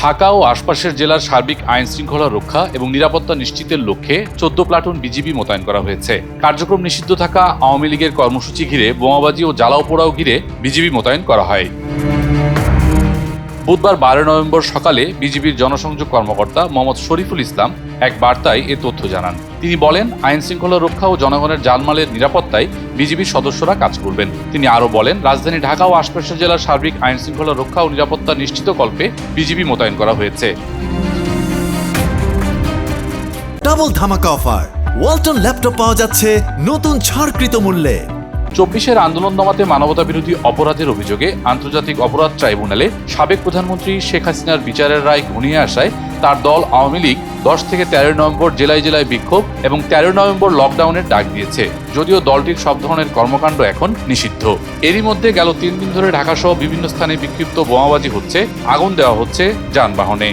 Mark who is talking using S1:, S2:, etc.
S1: ঢাকা ও আশপাশের জেলার সার্বিক আইন শৃঙ্খলা রক্ষা এবং নিরাপত্তা নিশ্চিতের লক্ষ্যে চোদ্দ প্লাটুন বিজিবি মোতায়েন করা হয়েছে। কার্যক্রম নিষিদ্ধ থাকা আওয়ামী লীগের কর্মসূচি ঘিরে বোমাবাজি ও জ্বালাও পোড়াও ঘিরে বিজিবি মোতায়েন করা হয়। বুধবার বারো নভেম্বর সকালে বিজিবির জনসংযোগ কর্মকর্তা মোহাম্মদ শরীফুল ইসলাম এক বার্তায় এ তথ্য জানান। তিনি বলেন আইন শৃঙ্খলা রক্ষা ও জনগণের জানমালের নিরাপত্তায় বিজিবির সদস্যরা কাজ করবেন। তিনি আরও বলেন রাজধানী ঢাকা ও আশপাশের জেলার সার্বিক আইন শৃঙ্খলা রক্ষা ও নিরাপত্তা নিশ্চিত কল্পে বিজিবি মোতায়েন করা হয়েছে।
S2: ডাবল ধামাকা অফার। ওয়ালটন ল্যাপটপ পাওয়া যাচ্ছে নতুন ছাড়কৃত মূল্যে।
S1: চব্বিশের আন্দোলন দমাতে মানবতা বিরোধী অপরাধের অভিযোগে আন্তর্জাতিক অপরাধ ট্রাইব্যুনালে সাবেক প্রধানমন্ত্রী শেখ হাসিনার বিচারের রায় ঘনিয়ে আসায় তার দল আওয়ামী লীগ দশ থেকে তেরোই নভেম্বর জেলায় জেলায় বিক্ষোভ এবং তেরোই নভেম্বর লকডাউনের ডাক দিয়েছে। যদিও দলটির সব ধরনের কর্মকাণ্ড এখন নিষিদ্ধ। এরই মধ্যে গেল তিন দিন ধরে ঢাকাসহ বিভিন্ন স্থানে বিক্ষিপ্ত বোমাবাজি হচ্ছে, আগুন দেওয়া হচ্ছে যানবাহনে।